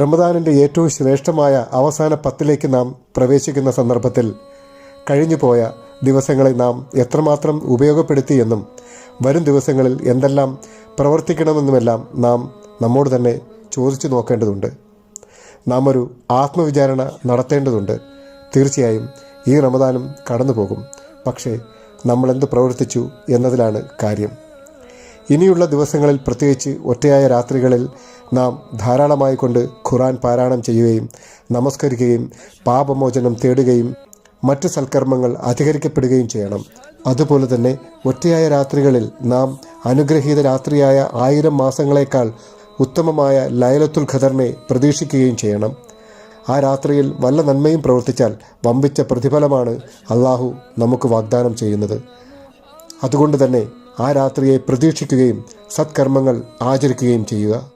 റമദാനിന്റെ ഏറ്റവും ശ്രേഷ്ഠമായ അവസാന പത്തിലേക്ക് നാം പ്രവേശിക്കുന്ന സന്ദർഭത്തിൽ കഴിഞ്ഞുപോയ ദിവസങ്ങളെ നാം എത്രമാത്രം ഉപയോഗപ്പെടുത്തി എന്നും വരും ദിവസങ്ങളിൽ എന്തെല്ലാം പ്രവർത്തിക്കണമെന്നുമെല്ലാം നാം നമ്മോട് തന്നെ ചോദിച്ചു നോക്കേണ്ടതുണ്ട്. നാം ഒരു ആത്മവിചാരണ നടത്തേണ്ടതുണ്ട്. തീർച്ചയായും ഈ റമദാനും കടന്നു പോകും പക്ഷേ നമ്മളെന്ത് പ്രവർത്തിച്ചു എന്നതിലാണ് കാര്യം. ഇനിയുള്ള ദിവസങ്ങളിൽ പ്രത്യേകിച്ച് ഒറ്റയായ രാത്രികളിൽ നാം ധാരാളമായി കൊണ്ട് ഖുറാൻ പാരായണം ചെയ്യുകയും നമസ്കരിക്കുകയും പാപമോചനം തേടുകയും മറ്റ് സൽക്കർമ്മങ്ങൾ അധികരിക്കപ്പെടുകയും ചെയ്യണം. അതുപോലെ തന്നെ ഒറ്റയായ രാത്രികളിൽ നാം അനുഗ്രഹീത രാത്രിയായ ആയിരം മാസങ്ങളേക്കാൾ ഉത്തമമായ ലൈലത്തുൽ ഖദറിനെ പ്രതീക്ഷിക്കുകയും ചെയ്യണം. ആ രാത്രിയിൽ വല്ല നന്മയും പ്രവർത്തിച്ചാൽ വമ്പിച്ച പ്രതിഫലമാണ് അള്ളാഹു നമുക്ക് വാഗ്ദാനം ചെയ്യുന്നത്. അതുകൊണ്ട് തന്നെ ആ രാത്രിയെ പ്രതീക്ഷിക്കുകയും സത്കർമ്മങ്ങൾ ആചരിക്കുകയും ചെയ്യുക.